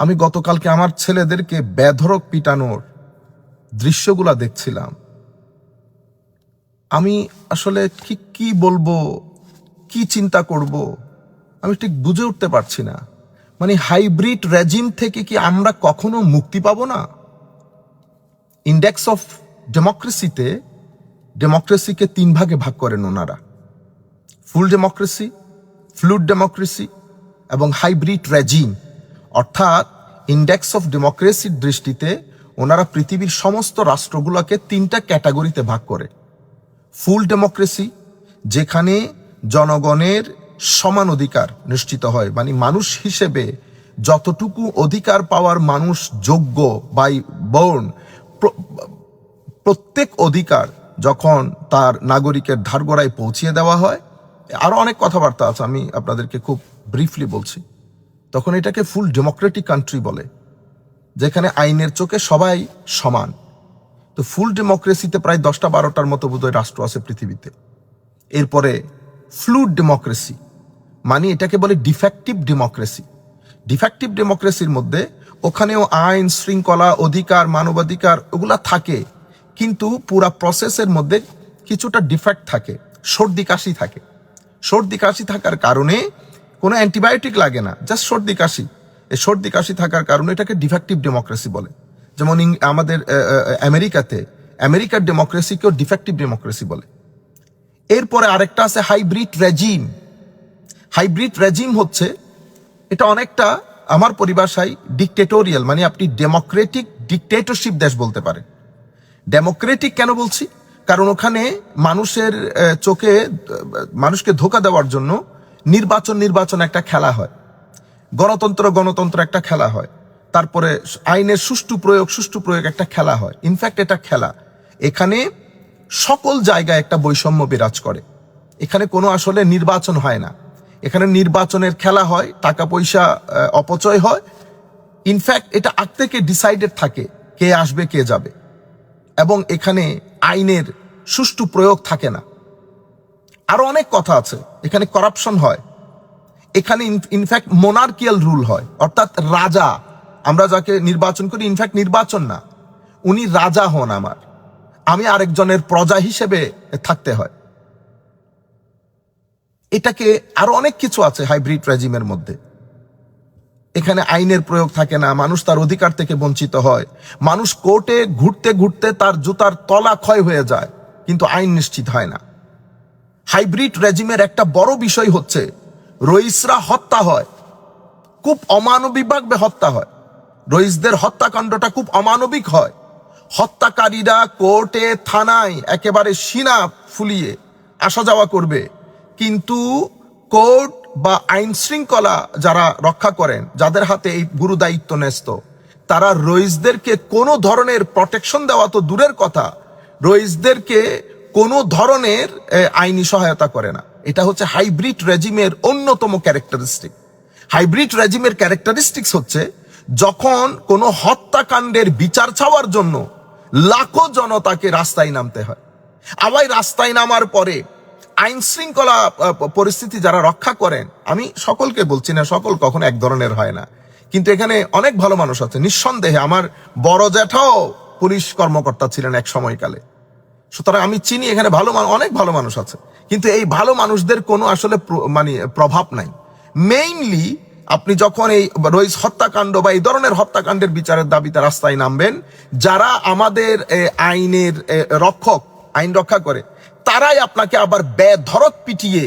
আমি গতকালকে আমার ছেলেদেরকে বেধরক পিটানোর দৃশ্যগুলা দেখছিলাম। আমি আসলে ঠিক কি বলব, কি চিন্তা করব, আমি ঠিক বুঝে উঠতে পারছি না। মানে হাইব্রিড রেজিম থেকে কি আমরা কখনো মুক্তি পাব না? ইন্ডেক্স অফ ডেমোক্রেসিতে ডেমোক্রেসিকে তিন ভাগে ভাগ করেন ওনারা। ফুল ডেমোক্রেসি ফ্লুড ডেমোক্রেসি এবং হাইব্রিড রেজিম। অর্থাৎ ইন্ডেক্স অফ ডেমোক্রেসির দৃষ্টিতে ওনারা পৃথিবীর সমস্ত রাষ্ট্রগুলোকে তিনটা ক্যাটাগরিতে ভাগ করে। ফুল ডেমোক্রেসি, যেখানে জনগণের সমান অধিকার নিশ্চিত হয় মানে মানুষ হিসেবে যতটুকু অধিকার পাওয়ার মানুষ যোগ্য বাই বর্ণ প্রত্যেক অধিকার যখন তার নাগরিকের ধারগড়ায় পৌঁছিয়ে দেওয়া হয়। আরও অনেক কথাবার্তা আছে, আমি আপনাদেরকে খুব ব্রিফলি বলছি। তখন এটাকে ফুল ডেমোক্রেটিক কান্ট্রি বলে, যেখানে আইনের চোখে সবাই সমান। তো ফুল ডেমোক্রেসিতে প্রায় দশটা বারোটার মতো বোধহয় রাষ্ট্র আছে পৃথিবীতে। এরপরে ফ্লুড ডেমোক্রেসি মানে এটাকে বলে ডিফেক্টিভ ডেমোক্রেসি ডিফেক্টিভ ডেমোক্রেসির মধ্যে ওখানেও আইন, শৃঙ্খলা, অধিকার, মানবাধিকার ওগুলা থাকে, কিন্তু পুরা প্রসেসের মধ্যে কিছুটা ডিফেক্ট থাকে, সর্দি কাশি থাকে। সর্দি কাশি থাকার কারণে কোনো অ্যান্টিবায়োটিক লাগে না জাস্ট সর্দি কাশি। এই সর্দি কাশি থাকার কারণে এটাকে ডিফেক্টিভ ডেমোক্রেসি বলে। যেমন আমাদের আমেরিকাতে আমেরিকার ডেমোক্রেসিকেও ডিফেক্টিভ ডেমোক্রেসি বলে। এরপরে আরেকটা আছে হাইব্রিড রেজিম হাইব্রিড রেজিম হচ্ছে, এটা অনেকটা আমার পরিভাষায় ডিকটেটোরিয়াল মানে আপনি ডেমোক্রেটিক ডিকটেটরশিপ দেশ বলতে পারেন। ডেমোক্রেটিক কেন বলছি? কারণ ওখানে মানুষের চোখে মানুষকে ধোকা দেওয়ার জন্য নির্বাচন নির্বাচন একটা খেলা হয়। গণতন্ত্র গণতন্ত্র একটা খেলা হয়। তারপরে আইনের সুষ্ঠু প্রয়োগ সুষ্ঠু প্রয়োগ একটা খেলা হয়। ইনফ্যাক্ট এটা খেলা। এখানে সকল জায়গায় একটা বৈষম্য বিরাজ করে। এখানে কোনো আসলে নির্বাচন হয় না। এখানে নির্বাচনের খেলা হয়, টাকা, পয়সা অপচয় হয়। ইনফ্যাক্ট এটা আগ থেকে ডিসাইডেড থাকে কে আসবে, কে যাবে। এবং এখানে আইনের সুষ্ঠু প্রয়োগ থাকে না। আরও অনেক কথা আছে। এখানে করাপশন হয়। এখানে ইনফ্যাক্ট মোনার্কিয়াল রুল হয়। অর্থাৎ রাজা। আমরা যাকে নির্বাচন করি ইনফ্যাক্ট নির্বাচন না। উনি রাজা হন আমার। আমি আরেকজনের প্রজা হিসেবে থাকতে হয়। এটাকে আরও অনেক কিছু আছে হাইব্রিড রেজিমের মধ্যে। এখানে আইনের প্রয়োগ থাকে না, মানুষ তার অধিকার থেকে বঞ্চিত হয়। মানুষ কোর্টে ঘুরতে ঘুরতে তার জুতার তলা ক্ষয় হয়ে যায়, কিন্তু আইন নিশ্চিত হয় না। হাইব্রিড রেজিমের একটা বড় বিষয় হচ্ছে, রইসরা হত্যা হয়। খুব অমানবিকভাবে হত্যা হয়। রইসদের হত্যাকাণ্ডটা খুব অমানবিক হয়। হত্যাকারীরা কোর্টে, থানায় একেবারে সিনা ফুলিয়ে আসা যাওয়া করবে। কিন্তু কোর্ট বা আইন শৃঙ্খলা যারা রক্ষা করেন, যাদের হাতে এই গুরু দায়িত্ব ন্যস্ত, তারা রইসদেরকে কোনো ধরনের প্রটেকশন দেওয়া তো দূরের কথা। রইসদেরকে কোনো ধরনের আইনি সহায়তা করে না। এটা হচ্ছে হাইব্রিড রেজিমের অন্যতম ক্যারেক্টারিস্টিক। হাইব্রিড রেজিমের ক্যারেক্টারিস্টিক্স হচ্ছে, যখন কোনো হত্যাকাণ্ডের বিচার ছাওয়ার জন্য লাখো জনতাকে রাস্তায় নামতে হয়। আবার রাস্তায় নামার পরে আইন শৃঙ্খলা পরিস্থিতি যারা রক্ষা করেন, আমি সকলকে বলছি না, সকল কখনো এক ধরনের হয় না। কিন্তু এখানে অনেক ভালো মানুষ আছে। নিঃসন্দেহে আমার বড় জ্যাঠাও পুলিশ কর্মকর্তা ছিলেন এক সময়কালে। সুতরাং আমি চিনি এখানে ভালো অনেক ভালো মানুষ আছে। কিন্তু এই ভালো মানুষদের কোনো আসলে মানে প্রভাব নাই। মেইনলি আপনি যখন এই রইস হত্যাকাণ্ড বা এই ধরনের হত্যাকাণ্ডের বিচারের দাবিতে রাস্তায় নামবেন, যারা আমাদের আইনের রক্ষক, আইন রক্ষা করে, তারাই আপনাকে আবার বেধরক পিটিয়ে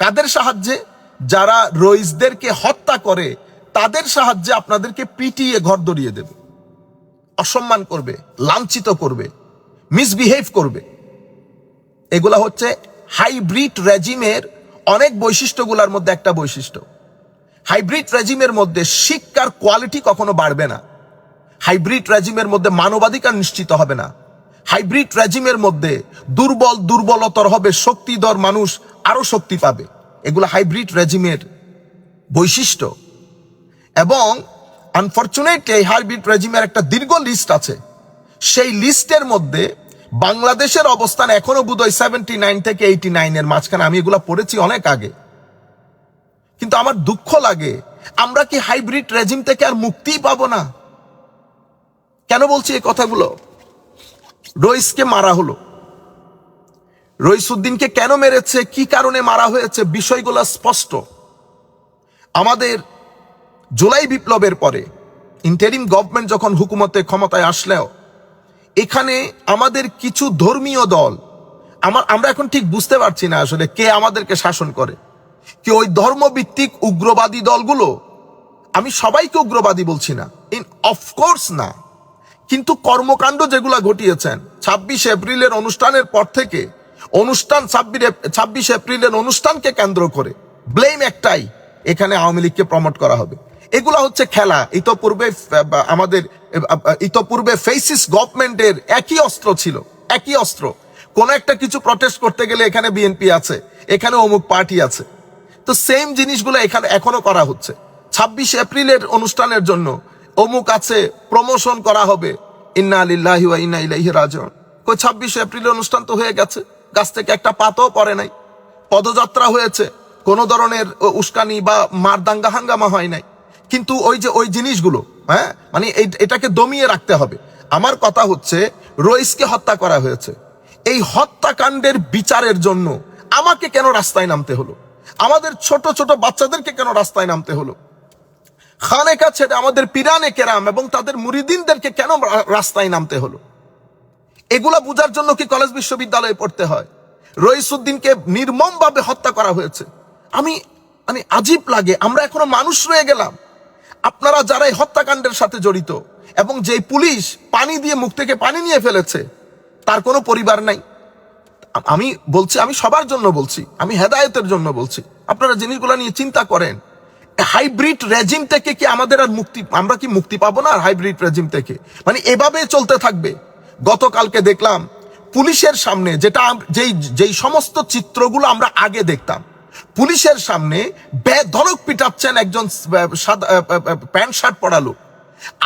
কাদের সাহায্যে? যারা রইসদেরকে হত্যা করে, তাদের সাহায্যে আপনাদেরকে পিটিয়ে ঘর দড়িয়ে দেবে। অসম্মান করবে, লাঞ্ছিত করবে। মিসবিহেভ করবে। এগুলা হচ্ছে হাইব্রিড রেজিমের অনেক বৈশিষ্ট্যগুলোর মধ্যে একটা বৈশিষ্ট্য। হাইব্রিড রেজিমের মধ্যে শিক্ষার কোয়ালিটি কখনো বাড়বে না। হাইব্রিড রেজিমের মধ্যে মানবাধিকার নিশ্চিত হবে না। হাইব্রিড রেজিমের মধ্যে দুর্বল, দুর্বলতর হবে, শক্তিধর মানুষ আরও শক্তি পাবে। এগুলো হাইব্রিড রেজিমের বৈশিষ্ট্য। এবং আনফর্চুনেটলি হাইব্রিড রেজিমের একটা দীর্ঘ লিস্ট আছে। সেই লিস্টের মধ্যে বাংলাদেশের অবস্থান এখনও বোধহয় সেভেন্টি নাইন থেকে এইটি নাইনের মাঝখানে। আমি এগুলো পড়েছি অনেক আগে। কিন্তু আমার দুঃখ লাগে, আমরা কি হাইব্রিড রেজিম থেকে আর মুক্তিই পাবো না? কেন বলছি এই কথাগুলো? রইসকে মারা হলো। রইসুদ্দিনকে কেন মেরেছে, কি কারণে মারা হয়েছে, বিষয়গুলো স্পষ্ট। আমাদের জুলাই বিপ্লবের পরে ইন্টারিম গভর্নমেন্ট যখন হুকুমতে ক্ষমতায় আসলেও এখানে আমাদের কিছু ধর্মীয় দল। আমার, আমরা এখন ঠিক বুঝতে পারছি না আসলে কে আমাদেরকে শাসন করে। কি ওই ধর্মভিত্তিক উগ্রবাদী দলগুলো? আমি সবাইকে উগ্রবাদী বলছি না। ইন অফকোর্স না। কিন্তু কর্মকাণ্ড যেগুলা ঘটিয়েছেন, ছাব্বিশ এপ্রিলের অনুষ্ঠানের পর থেকে, অনুষ্ঠান ছাব্বিশ এপ্রিলের অনুষ্ঠানকে কেন্দ্র করে ব্লেম একটাই, এখানে আওয়ামী লীগকে প্রমোট করা হবে। এগুলা হচ্ছে খেলা। ইতপূর্বে আমাদের ইতপূর্বে ফেসিস গভর্নমেন্টের একই অস্ত্র ছিল, একই অস্ত্র। কোন একটা কিছু প্রটেস্ট করতে গেলে এখানে বিএনপি আছে, এখানে অমুক পার্টি আছে। তো সেম জিনিসগুলো এখানে, এখনও করা হচ্ছে। ছাব্বিশ এপ্রিলের অনুষ্ঠানের জন্য অমুক আছে প্রমোশন করা হবে। ইন্না আলিল্লাহি ওয়া ইন্না ইলাইহি রাজিউন। কই, ছাব্বিশ এপ্রিলের অনুষ্ঠান তো হয়ে গেছে, গাছ থেকে একটা পাতাও পড়ে নাই। পদযাত্রা হয়েছে, কোন ধরনের উস্কানি বা মারদাঙ্গা হাঙ্গামা হয় নাই। কিন্তু ওই যে ওই জিনিসগুলো হ্যাঁ? মানে এটাকে দমিয়ে রাখতে হবে। আমার কথা হচ্ছে, রইসকে হত্যা করা হয়েছে। এই হত্যাকাণ্ডের বিচারের জন্য আমাকে কেন রাস্তায় নামতে হলো? আমাদের ছোট ছোট বাচ্চাদেরকে কেন রাস্তায় নামতে হলো? খানেকা ছেড়ে আমাদের পিরানে কেরাম এবং তাদের মুরিদিনদেরকে কেন রাস্তায় নামতে হলো? এগুলা বোঝার জন্য কি কলেজ বিশ্ববিদ্যালয়ে পড়তে হয়? রইসুদ্দিনকে নির্মমভাবে হত্যা করা হয়েছে। আমি মানে আজীব লাগে, আমরা এখনও মানুষ রয়ে গেলাম। আপনারা যারা এই হত্যাকাণ্ডের সাথে জড়িত এবং যে পুলিশ পানি দিয়ে মুখ থেকে পানি নিয়ে ফেলেছে, তার কোনো পরিবার নাই। আমি বলছি, আমি সবার জন্য বলছি, আমি হেদায়তের জন্য বলছি। আপনারা জিনিসগুলো নিয়ে চিন্তা করেন। হাইব্রিড রেজিম থেকে কি আমাদের আর মুক্তি, আমরা কি মুক্তি পাবো না হাইব্রিড রেজিম থেকে? মানে এভাবে চলতে থাকবে। গতকালকে দেখলাম পুলিশের সামনে যেটা যেই যেই সমস্ত চিত্রগুলো আমরা আগে দেখতাম পুলিশের সামনে বেধরক পিটাচ্ছেন একজন প্যান্ট শার্ট পরা লোক।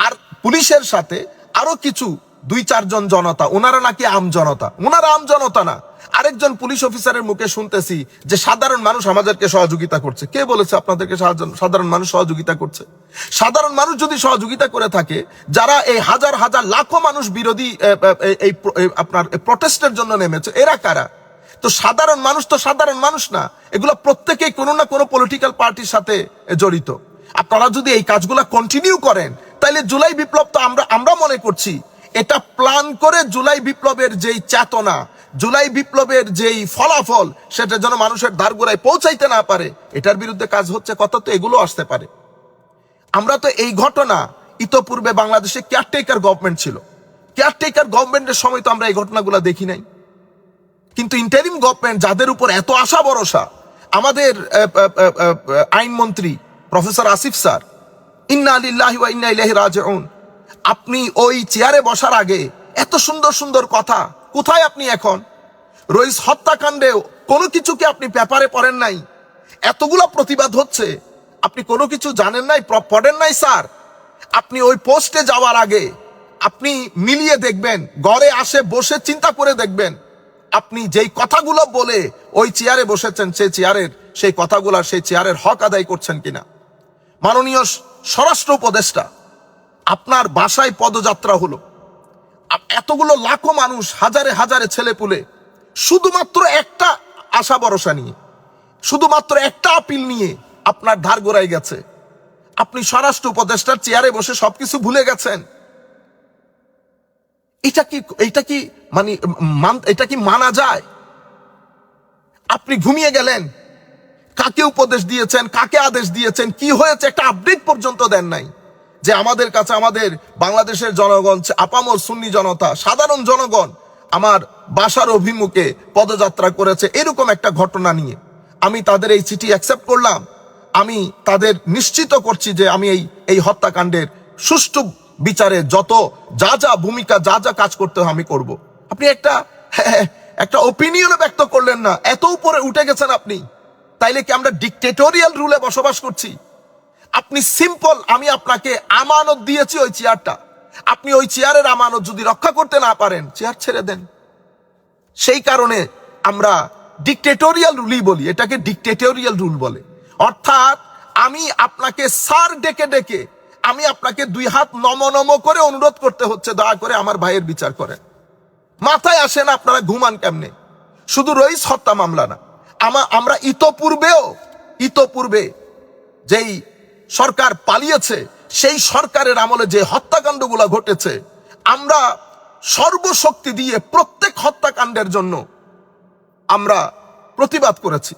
আর পুলিশের সাথে আরও কিছু দুই চারজন জনতা ওনারা নাকি আম জনতা। ওনারা আম জনতা না। আরেকজন পুলিশ অফিসারের মুখে শুনতেছি যে সাধারণ মানুষ আমাদেরকে সহযোগিতা করছে। কে বলেছে আপনাদেরকে সাধারণ মানুষ সহযোগিতা করছে? সাধারণ মানুষ যদি সহযোগিতা করে থাকে, যারা এই হাজার হাজার, লাখো মানুষ বিরোধী এই আপনার প্রটেস্টের জন্য নেমেছে, এরা কারা? তো সাধারণ মানুষ তো সাধারণ মানুষ না। এগুলো প্রত্যেকেই কোনো না কোনো পলিটিক্যাল পার্টির সাথে জড়িত। আপনারা যদি এই কাজগুলো কন্টিনিউ করেন তাহলে জুলাই বিপ্লব তো আমরা আমরা মনে করছি, এটা প্ল্যান করে জুলাই বিপ্লবের যেই চেতনা, জুলাই বিপ্লবের যেই ফলাফল, সেটা যেন মানুষের ধারগোড়ায় পৌঁছাইতে না পারে, এটার বিরুদ্ধে কাজ হচ্ছে কত তো এগুলো আসতে পারে। আমরা তো এই ঘটনা ইতোপূর্বে বাংলাদেশে কেয়ারটেকার গভর্নমেন্ট ছিল। কেয়ারটেকার গভর্নমেন্টের সময় তো আমরা এই ঘটনাগুলো দেখি নাই। কিন্তু ইন্টারিম গভর্নমেন্ট যাদের উপর এত আশা ভরসা, আমাদের আইনমন্ত্রী প্রফেসর আসিফ স্যার, ইন্না আলিল্লাহি ওয়া ইন্না ইলাইহি রাজিউন। আপনি ওই চেয়ারে বসার আগে এত সুন্দর সুন্দর কথা, কোথায় আপনি এখন? রইস হত্যাকাণ্ডেও কোনো কিছুকে আপনি পেপারে পড়েন নাই? এতগুলা প্রতিবাদ হচ্ছে, আপনি কোনো কিছু জানেন নাই পড়েন নাই স্যার? আপনি ওই পোস্টে যাওয়ার আগে আপনি মিলিয়ে দেখবেন ঘরে আসে, বসে চিন্তা করে দেখবেন আপনি যেই কথাগুলো বলে ওই চেয়ারে বসেছেন, সেই চেয়ারের, সেই কথাগুলো সেই চেয়ারের হক আদায় করছেন কিনা? মাননীয় স্বরাষ্ট্র উপদেষ্টা, আপনার বাসায় পদযাত্রা হলো। এতগুলো লাখো মানুষ হাজারে হাজারে ছেলে পুলে, শুধুমাত্র একটা আশা ভরসা নিয়ে, শুধুমাত্র একটা আপিল নিয়ে আপনার ধার গোড়ায় গেছে। আপনি স্বরাষ্ট্র উপদেষ্টার চেয়ারে বসে সবকিছু ভুলে গেছেন। এটা কি এটা কি মানে এটা কি মানা যায়? আপনি ঘুমিয়ে গেলেন। কাকে উপদেশ দিয়েছেন, কাকে আদেশ দিয়েছেন, কি হয়েছে একটা আপডেট পর্যন্ত দেন নাই। যে আমাদের কাছে, আমাদের বাংলাদেশের জনগণ, আপামর সুন্নি জনতা, সাধারণ জনগণ আমার বাসার অভিমুখে পদযাত্রা করেছে, এরকম একটা ঘটনা নিয়ে। আমি তাদের এই চিঠি অ্যাকসেপ্ট করলাম। আমি তাদের নিশ্চিত করছি যে আমি এই এই হত্যাকাণ্ডের সুষ্ঠু বিচারে যত যা যা ভূমিকা, যা যা কাজ করতে আমি করব। আপনি একটা একটা ওপিনিয়ন ব্যক্ত করলেন না। এত উপরে উঠে গেছেন আপনি। তাইলে কি আমরা ডিকটেটোরিয়াল রুলে বসবাস করছি? আপনি সিম্পল আমি আপনাকে আমানত দিয়েছি ওই চেয়ারটা আপনি ওই চেয়ারের আমানত যদি রক্ষা করতে না পারেন চেয়ার ছেড়ে দেন। সেই কারণে আমরা ডিকটেটোরিয়াল রুলই বলি, এটাকে ডিকটেটোরিয়াল রুল বলে। অর্থাৎ আমি আপনাকে সার ডেকে ডেকে আমি আপনাকে দুই হাত নম নম করে অনুরোধ করতে হচ্ছে, দয়া করে আমার ভাইয়ের বিচার করেন। মাথায় আসেন আপনারা ঘুমান কেমনে? শুধু রইস হত্যা মামলা না। আমা আমরা ইতপূর্বেও, ইতপূর্বে যেই সরকার পালিয়েছে, সেই সরকারের আমলে যে হত্যাকাণ্ডগুলো ঘটেছে, আমরা সর্বশক্তি দিয়ে প্রত্যেক হত্যাকাণ্ডের জন্য আমরা প্রতিবাদ করেছি।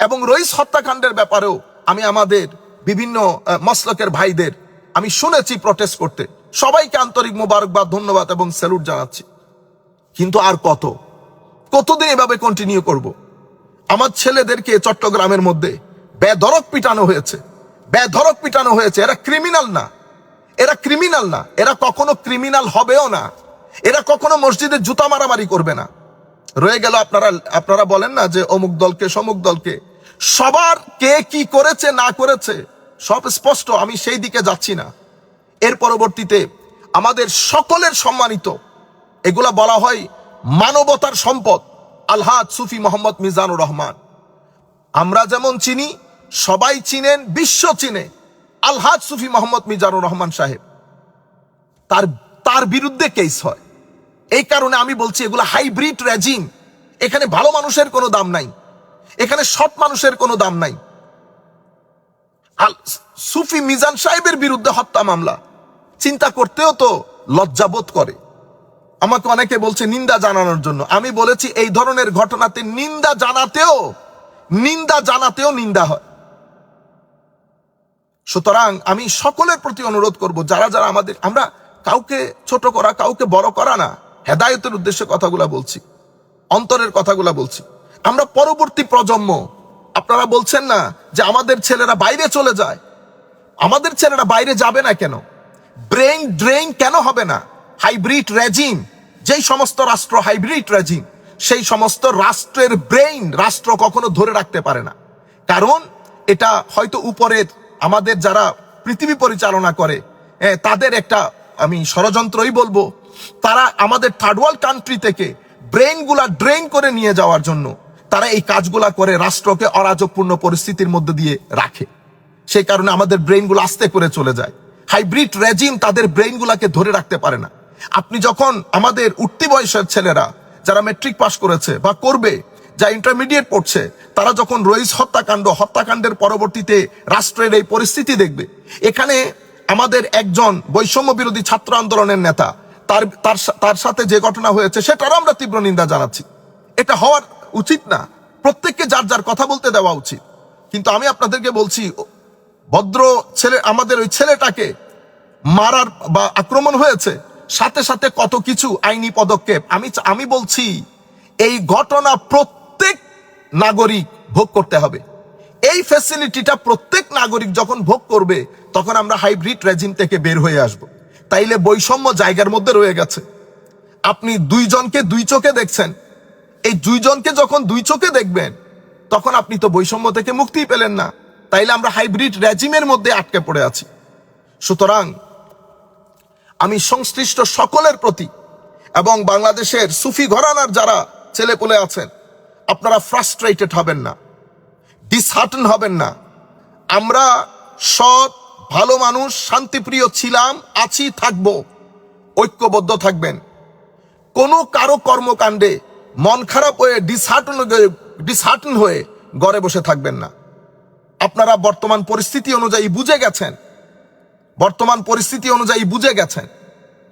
এবং রইস হত্যাকাণ্ডের ব্যাপারেও আমি আমাদের বিভিন্ন মসলকের ভাইদের আমি শুনেছি প্রটেস্ট করতে। সবাইকে আন্তরিক মোবারকবাদ, ধন্যবাদ এবং স্যালুট জানাচ্ছি। কিন্তু আর কত? কতদিন এভাবে কন্টিনিউ করব? আমার ছেলেদেরকে চট্টগ্রামের মধ্যে বেধরক পিটানো হয়েছে। বেধরক পিটানো হয়েছে। এরা ক্রিমিনাল না। এরা ক্রিমিনাল না। এরা কখনো ক্রিমিনাল হবেও না। এরা কখনো মসজিদে জুতা মারামারি করবে না। রয়ে গেল আপনারা আপনারা বলেন না যে অমুক দলকে, সমুক দলকে সবার কে কি করেছে, না করেছে, সব স্পষ্ট, আমি সেই দিকে যাচ্ছি না। এর পরবর্তীতে আমাদের সকলের সম্মানিত, এগুলা বলা হয় মানবতার সম্পদ আলহাদ সুফি মোহাম্মদ মিজানুর রহমান। আমরা যেমন চিনি, সবাই চিনেন, বিশ্ব চিনে আলহাদ সুফি মোহাম্মদ মিজানুর রহমান সাহেব। তার তার বিরুদ্ধে কেস হয়। এই কারণে আমি বলছি, এগুলো হাইব্রিড রেজিম এখানে ভালো মানুষের কোনো দাম নাই। এখানে সৎ মানুষের কোনো দাম নাই। সুফি মিজান সাহেবের বিরুদ্ধে হত্যা মামলা। চিন্তা করতেও তো লজ্জাবোধ করে। আমাকে অনেকে বলছে নিন্দা জানানোর জন্য। আমি বলেছি এই ধরনের ঘটনাতে নিন্দা জানাতেও নিন্দা জানাতেও নিন্দা হয়। সুতরাং আমি সকলের প্রতি অনুরোধ করব, যারা যারা আমাদের, আমরা কাউকে ছোট করা, কাউকে বড় করা না, হেদায়তের উদ্দেশ্যে কথাগুলা বলছি, অন্তরের কথাগুলা বলছি। আমরা পরবর্তী প্রজন্ম। আপনারা বলছেন না যে আমাদের ছেলেরা বাইরে চলে যায়। আমাদের ছেলেরা বাইরে যাবে না কেন? ব্রেইন ড্রেইন কেন হবে না? হাইব্রিড রেজিম যেই সমস্ত রাষ্ট্র হাইব্রিড রেজিম সেই সমস্ত রাষ্ট্রের ব্রেইন রাষ্ট্র কখনো ধরে রাখতে পারে না। কারণ এটা হয়তো উপরের আমাদের যারা পৃথিবী পরিচালনা করে তাদের একটা, আমি ষড়যন্ত্রই বলব, তারা আমাদের থার্ড ওয়ার্ল্ড কান্ট্রি থেকে ব্রেইনগুলা ড্রেইন করে নিয়ে যাওয়ার জন্য তারা এই কাজগুলা করে রাষ্ট্রকে অরাজকপূর্ণ পরিস্থিতির মধ্যে দিয়ে রাখে। সেই কারণে আমাদের ব্রেইনগুলো আস্তে করে চলে যায়। হাইব্রিড রেজিম তাদের ব্রেইনগুলোকে ধরে রাখতে পারে না। আপনি যখন আমাদের উঠতি বয়সের ছেলেরা যারা মেট্রিক পাশ করেছে বা করবে, যা ইন্টারমিডিয়েট পড়ছে, তারা যখন রইস হত্যাকাণ্ড, হত্যাকাণ্ডের পরবর্তীতে রাষ্ট্রের এই পরিস্থিতি দেখবে। এখানে আমাদের একজন বৈষম্য বিরোধী ছাত্র আন্দোলনের নেতা, তার তার তার সাথে যে ঘটনা হয়েছে, সেটারও আমরা তীব্র নিন্দা জানাচ্ছি। এটা হওয়ার উচিত না। প্রত্যেককে যার যার কথা বলতে দেওয়া উচিত। কিন্তু আমি আপনাদেরকে বলছি, ভদ্র ছেলে, আমাদের ওই ছেলেটাকে মারার বা আক্রমণ হয়েছে, সাথে সাথে কত কিছু আইনি পদক্ষেপ। আমি আমি বলছি, এই ঘটনা প্রত্যেক নাগরিক ভোগ করতে হবে। এই ফ্যাসিলিটিটা প্রত্যেক নাগরিক যখন ভোগ করবে, তখন আমরা হাইব্রিড রেজিম থেকে বের হয়ে আসব। তাইলে বৈষম্য জায়গার মধ্যে রয়ে গেছে। আপনি দুইজনকে দুই চোখে দেখছেন এই দুইজনকে যখন দুই চোখে দেখবেন, তখন আপনি তো বৈষম্য থেকে মুক্তিই পেলেন না। তাইলে আমরা হাইব্রিড রেজিমের মধ্যে আটকে পড়ে আছি। সুতরাং, আমি সংশ্লিষ্ট সকলের প্রতি এবং বাংলাদেশের সুফি ঘরানার যারা ছেলেপুলে আছেন, আপনারা ফ্রাস্ট্রেটেড হবেন না ডিসহার্টন হবেন না। আমরা সৎ, ভালো মানুষ, শান্তিপ্রিয় ছিলাম, আছি, থাকব, ঐক্যবদ্ধ থাকবেন। কোনো কারও কর্মকাণ্ডে মন খারাপ হয়ে ডিসহার্টন ডিসহার্টন হয়ে ঘরে বসে থাকবেন না। আপনারা বর্তমান পরিস্থিতি অনুযায়ী বুঝে গেছেন। বর্তমান পরিস্থিতি অনুযায়ী বুঝে গেছেন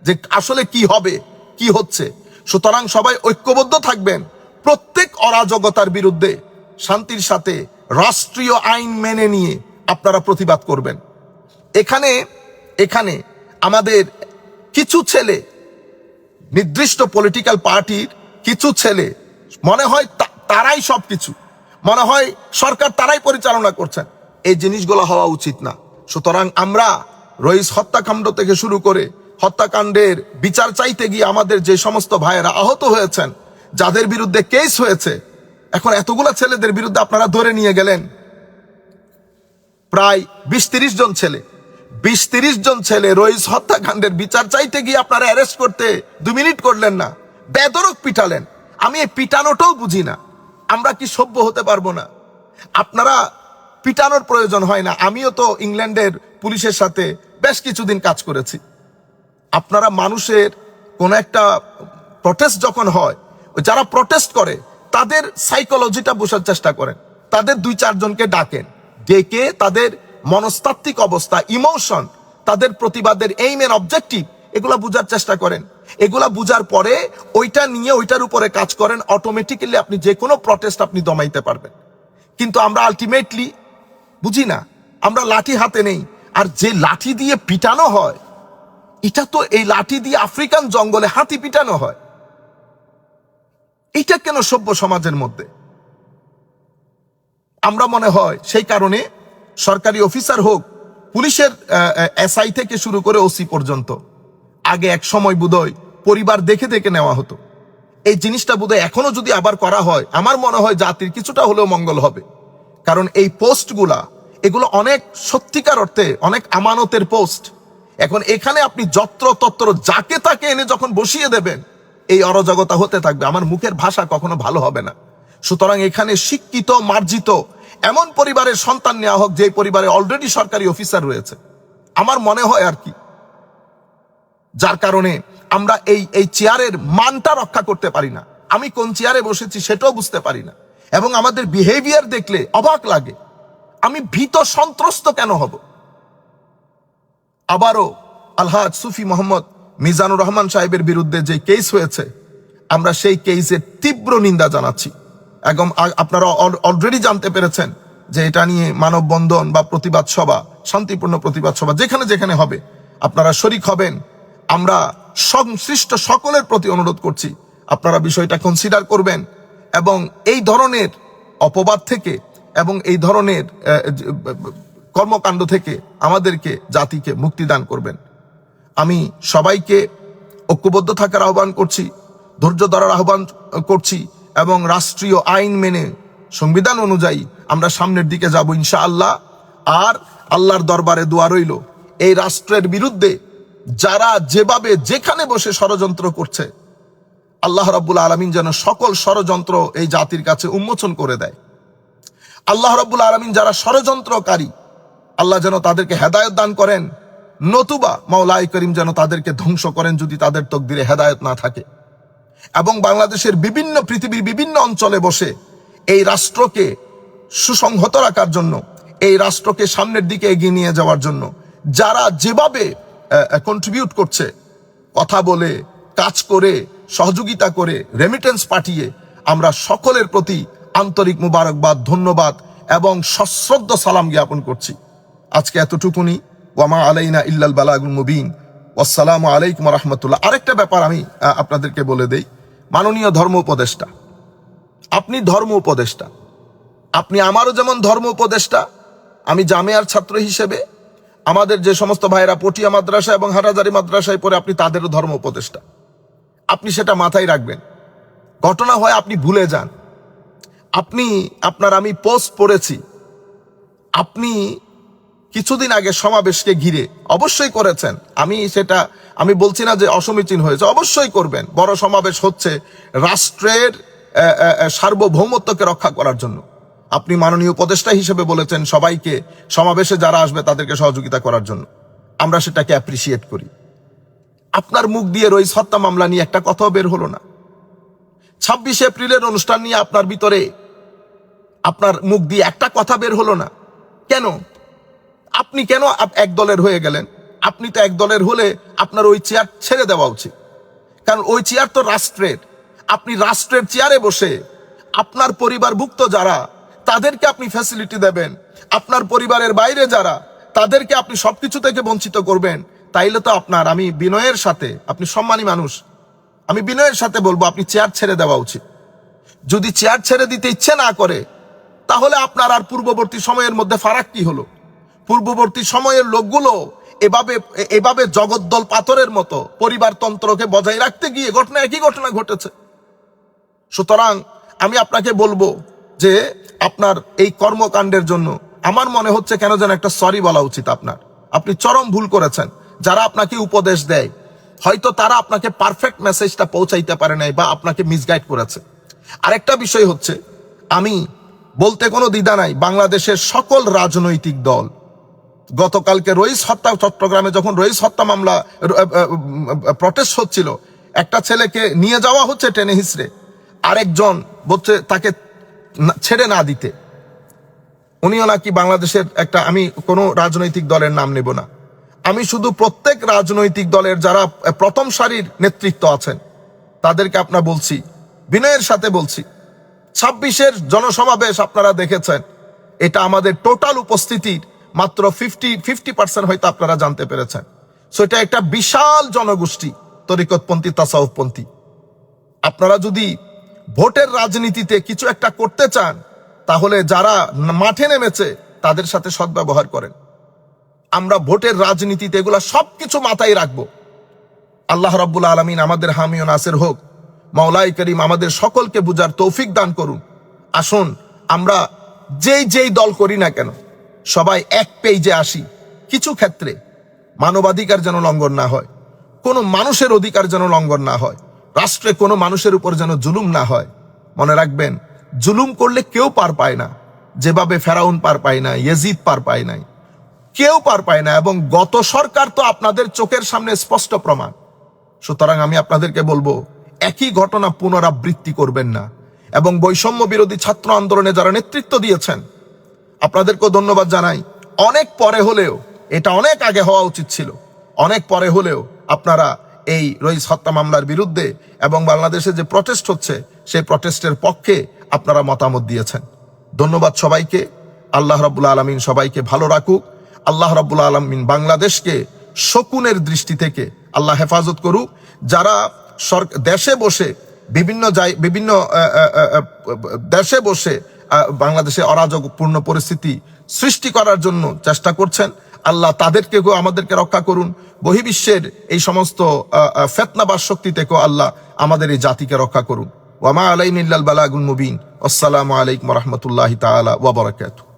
যে আসলে কি হবে, কি হচ্ছে। সুতরাং সবাই ঐক্যবদ্ধ থাকবেন। প্রত্যেক অরাজকতার বিরুদ্ধে শান্তির সাথে রাষ্ট্রীয় আইন মেনে নিয়ে আপনারা প্রতিবাদ করবেন। এখানে এখানে আমাদের কিছু ছেলে নির্দিষ্ট পলিটিক্যাল পার্টির কিছু ছেলে, মনে হয় তারাই সবকিছু। মনে হয় সরকার তারাই পরিচালনা করছেন। এই জিনিসগুলো হওয়া উচিত না। সুতরাং আমরা রইস হত্যাকাণ্ড থেকে শুরু করে হত্যাকাণ্ডের বিচার চাইতে গিয়ে আমাদের যে সমস্ত ভাইয়েরা আহত হয়েছেন, যাদের বিরুদ্ধে কেস হয়েছে, এখন এতগুলো ছেলেদের বিরুদ্ধে আপনারা ধরে নিয়ে গেলেন। প্রায় বিশ তিরিশ জন ছেলে। বিশ তিরিশ জন ছেলে রইস হত্যাকাণ্ডের বিচার চাইতে গিয়ে আপনারা অ্যারেস্ট করতে দু মিনিট করলেন না। বেদরক পিটালেন। আমি এই পিটানোটাও বুঝি না। আমরা কি সভ্য হতে পারব না? আপনারা পিটানোর প্রয়োজন হয় না। আমিও তো ইংল্যান্ডের পুলিশের সাথে বেশ কিছুদিন কাজ করেছি। আপনারা মানুষের কোন একটা প্রটেস্ট যখন হয় যারা প্রটেস্ট করে, তাদের সাইকোলজিটা বোঝার চেষ্টা করেন। তাদের দুই, চারজনকে ডাকেন। ডেকে তাদের মনস্তাত্ত্বিক অবস্থা ইমোশন তাদের প্রতিবাদের এইম এর অবজেক্টিভ এগুলা বোঝার চেষ্টা করেন। এগুলা বুঝার পরে ওইটা নিয়ে ওইটার উপরে কাজ করেন অটোমেটিক্যালি আপনি যে কোনো প্রটেস্ট আপনি দমাইতে পারবেন। কিন্তু আমরা আলটিমেটলি বুঝি না, আমরা লাঠি হাতে নেই। আর যে লাঠি দিয়ে পিটানো হয়, এটা তো এই লাঠি দিয়ে আফ্রিকান জঙ্গলে হাতি পিটানো হয়। এটা কেন সভ্য সমাজের মধ্যে? আমরা মনে হয় সেই কারণে সরকারি অফিসার হোক, পুলিশের এসআই থেকে শুরু করে ওসি পর্যন্ত আগে এক সময় বোধহয় পরিবার দেখে দেখে নেওয়া হতো। এই জিনিসটা বোধহয় এখনও যদি আবার করা হয়, আমার মনে হয় জাতির কিছুটা হলেও মঙ্গল হবে। কারণ এই পোস্টগুলা, এগুলো অনেক সত্যিকার অর্থে অনেক আমানতের পোস্ট। এখন এখানে আপনি যত্র তত্র যাকে তাকে এনে যখন বসিয়ে দেবেন, এই অরজগতা হতে থাকবে। আমার মুখের ভাষা কখনো ভালো হবে না। সুতরাং এখানে শিক্ষিত, মার্জিত, এমন পরিবারের সন্তান নেওয়া হোক, যে পরিবারে অলরেডি সরকারি অফিসার রয়েছে। আমার মনে হয় আর কি যার কারণে আমরা এই এই চেয়ারের মানটা রক্ষা করতে পারি না। আমি কোন চেয়ারে বসেছি সেটাও বুঝতে পারি না। এবং আমাদের বিহেভিয়ার দেখলে অবাক লাগে, আমি ভীত সন্ত্রস্ত কেন হব? আবারও আলহাজ সুফি মোহাম্মদ মিজানুর রহমান সাহেবের বিরুদ্ধে যে কেস হয়েছে, আমরা সেই কেসের তীব্র নিন্দা জানাচ্ছি। এবং আপনারা অলরেডি জানতে পেরেছেন যে এটা নিয়ে মানববন্ধন বা প্রতিবাদ সভা, শান্তিপূর্ণ প্রতিবাদ সভা যেখানে যেখানে হবে, আপনারা শরিক হবেন আমরা সংশ্লিষ্ট সকলের প্রতি অনুরোধ করছি, আপনারা বিষয়টা কনসিডার করবেন এবং এই ধরনের অপবাদ থেকে এবং এই ধরনের কর্মকাণ্ড থেকে আমাদেরকে, জাতিকে মুক্তিদান করবেন। আমি সবাইকে ঐক্যবদ্ধ থাকার আহ্বান করছি, ধৈর্য ধরার আহ্বান করছি এবং রাষ্ট্রীয় আইন মেনে সংবিধান অনুযায়ী আমরা সামনের দিকে যাব ইনশা আল্লাহ আর আল্লাহর দরবারে দোয়া রইল, এই রাষ্ট্রের বিরুদ্ধে যারা যেভাবে যেখানে বসে ষড়যন্ত্র করছে, আল্লাহ রাব্বুল আলমিন যেন সকল ষড়যন্ত্র এই জাতির কাছে উন্মোচন করে দেয়। আল্লাহ রাব্বুল আলমিন যারা ষড়যন্ত্রকারী, আল্লাহ যেন তাদেরকে হেদায়ত দান করেন। নতুবা মাওলাই করিম যেন তাদেরকে ধ্বংস করেন যদি তাদের তকদিরে হেদায়ত না থাকে। এবং বাংলাদেশের বিভিন্ন পৃথিবীর বিভিন্ন অঞ্চলে বসে এই রাষ্ট্রকে সুসংহত রাখার জন্য, এই রাষ্ট্রকে সামনের দিকে এগিয়ে নিয়ে যাওয়ার জন্য, যারা যেভাবে কন্ট্রিবিউট করছে। কথা বলে, কাজ করে, সহযোগিতা করে রেমিটেন্স পাঠিয়ে আমরা সকলের প্রতি আন্তরিক মুবারকবাদ, ধন্যবাদ এবং সশ্রদ্ধ সালাম জ্ঞাপন করছি। আজকে এতটুকুনি। ওয়ামা আলাইনা ইল্লাল বালাগুল মুবিন। আসসালামু আলাইকুম রহমতুল্লাহ। আরেকটা ব্যাপার আমি আপনাদেরকে বলে দেই। মাননীয় ধর্ম উপদেষ্টা, আপনি ধর্ম উপদেষ্টা। আপনি আমারও যেমন ধর্ম উপদেষ্টা, আমি জামেয়ার ছাত্র হিসেবে আমাদের যে সমস্ত ভাইয়েরা পটিয়া মাদ্রাসা এবং হাটাজারি মাদ্রাসায় পড়ে, আপনি তাদেরও ধর্ম উপদেষ্টা। আপনি সেটা মাথায় রাখবেন। ঘটনা হয় আপনি ভুলে যান। আপনি, আপনার আমি পোস্ট পড়েছি। আপনি কিছুদিন আগে সমাবেশকে ঘিরে অবশ্যই করেছেন। আমি সেটা, আমি বলছি না যে অসমীচীন হয়েছে, অবশ্যই করবেন। বড় সমাবেশ হচ্ছে রাষ্ট্রের সার্বভৌমত্বকে রক্ষা করার জন্য। আপনি মাননীয় উপদেষ্টা হিসেবে বলেছেন সবাইকে, সমাবেশে যারা আসবে তাদেরকে সহযোগিতা করার জন্য। আমরা সেটাকে অ্যাপ্রিসিয়েট করি। আপনার মুখ দিয়ে রইস হত্যা মামলা নিয়ে একটা কথাও বের হলো না। ছাব্বিশে এপ্রিলের অনুষ্ঠান নিয়ে আপনার ভিতরে আপনার মুখ দিয়ে একটা কথা বের হলো না। কেন? আপনি কেন এক দলের হয়ে গেলেন? আপনি তো এক দলের হলে আপনার ওই চেয়ার ছেড়ে দেওয়া উচিত। কারণ ওই চেয়ার তো রাষ্ট্রের। আপনি রাষ্ট্রের চেয়ারে বসে আপনার পরিবারভুক্ত যারা তাদেরকে আপনি ফ্যাসিলিটি দেবেন। আপনার পরিবারের বাইরে যারা, তাদেরকে আপনি সবকিছু থেকে বঞ্চিত করবেন। তাইলে তো আপনার, আমি বিনয়ের সাথে, আপনি সম্মানী মানুষ। আমি বিনয়ের সাথে বলব, আপনি চেয়ার ছেড়ে দেওয়া উচিত। যদি চেয়ার ছেড়ে দিতে ইচ্ছে না করে, তাহলে আপনার আর পূর্ববর্তী সময়ের মধ্যে ফারাক কি হলো? পূর্ববর্তী সময়ের লোকগুলো এভাবে এভাবে জগদ্দল পাথরের মতো পরিবারতন্ত্রকে বজায় রাখতে গিয়ে ঘটনা একই ঘটনা ঘটেছে। সুতরাং আমি আপনাকে বলব যে আপনার এই কর্মকাণ্ডের জন্য। আমার মনে হচ্ছে কেন যেন একটা সরি বলা উচিত আপনার। আপনি চরম ভুল করেছেন। যারা আপনাকে উপদেশ দেয়, হয়তো তারা আপনাকে পারফেক্ট মেসেজটা পৌঁছাইতে পারে নাই বা আপনাকে মিসগাইড করেছে। আরেকটা বিষয় হচ্ছে, আমি বলতে কোনো দ্বিধা নাই, বাংলাদেশের সকল রাজনৈতিক দল। গতকালকে রইস হত্যা, চট্টগ্রামে যখন রইস হত্যা মামলা প্রটেস্ট হচ্ছিল, একটা ছেলেকে নিয়ে যাওয়া হচ্ছে টেনে হিসড়ে আরেকজন বলছে, তাকে ছেড়ে না দিতে। উনিও নাকি বাংলাদেশের একটা, আমি কোনো রাজনৈতিক দলের নাম নেব না। আমি শুধু প্রত্যেক রাজনৈতিক দলের যারা প্রথম সারির নেতৃত্ব আছেন, তাদেরকে আপনার বলছি, বিনয়ের সাথে বলছি, ছাব্বিশের জনসমাবেশ আপনারা দেখেছেন, এটা আমাদের টোটাল উপস্থিতির মাত্র ফিফটি ফিফটি পার্সেন্ট হয়তো আপনারা জানতে পেরেছেন। সো এটা একটা বিশাল জনগোষ্ঠী, তরিকতপন্থী, তাসাউফপন্থী। আপনারা যদি ভোটের রাজনীতিতে কিছু একটা করতে চান, তাহলে যারা মাঠে নেমেছে, তাদের সাথে সদ্ব্যবহার করেন। আমরা ভোটের রাজনীতিতে এগুলা সবকিছু মাথায় রাখব। আল্লাহ রাব্বুল আলমিন আমাদের হামিও নাসের হোক মাওলাই করিম আমাদের সকলকে বুঝার তৌফিক দান করুন। আসুন, আমরা যেই যেই দল করি না কেন, সবাই এক পেজে আসি। কিছু ক্ষেত্রে মানবাধিকার যেন লঙ্ঘন না হয়, কোনো মানুষের অধিকার যেন লঙ্ঘন না হয়। রাষ্ট্রে কোনো মানুষের উপর যেন জুলুম না হয়, মনে রাখবেন, জুলুম করলে কেউ পার পায় না, যেভাবে ফেরাউন পার পায় না ইয়েজিদ পার পায় নাই, কেউ পার পায় না এবং গত সরকার তো আপনাদের চোখের সামনে স্পষ্ট প্রমাণ। সুতরাং আমি আপনাদেরকে বলব, একই ঘটনা পুনরাবৃত্তি করবেন না এবং বৈষম্য বিরোধী ছাত্র আন্দোলনে যারা নেতৃত্ব দিয়েছেন, আপনাদেরকেও ধন্যবাদ জানাই। অনেক পরে হলেও, এটা অনেক আগে হওয়া উচিত ছিল, অনেক পরে হলেও আপনারা এই রইস হত্যা মামলার বিরুদ্ধে এবং বাংলাদেশে যে প্রটেস্ট হচ্ছে, সেই প্রটেস্টের পক্ষে আপনারা মতামত দিয়েছেন। ধন্যবাদ সবাইকে। আল্লাহ রাবুল আলমিন সবাইকে ভালো রাখুক। আল্লাহ রাবুল আলমিন বাংলাদেশকে শকুনের দৃষ্টি থেকে আল্লাহ হেফাজত করুক। যারা দেশে বসে বিভিন্ন জায় বিভিন্ন দেশে বসে বাংলাদেশে অরাজকপূর্ণ পরিস্থিতি সৃষ্টি করার জন্য চেষ্টা করছেন আল্লাহ তাদেরকেও আমাদেরকে রক্ষা করুন। বহিবিশ্বের এই সমস্ত ফেতনাবাস শক্তি থেকেও আল্লাহ আমাদের এই জাতিকে রক্ষা করুন। ওয়ামা আলাইন ইল্লাল বালাগুল মুবিন। আসসালামু আলাইকুম রহমতুল্লাহ তাআলা ওয়া বারাকাতুহু।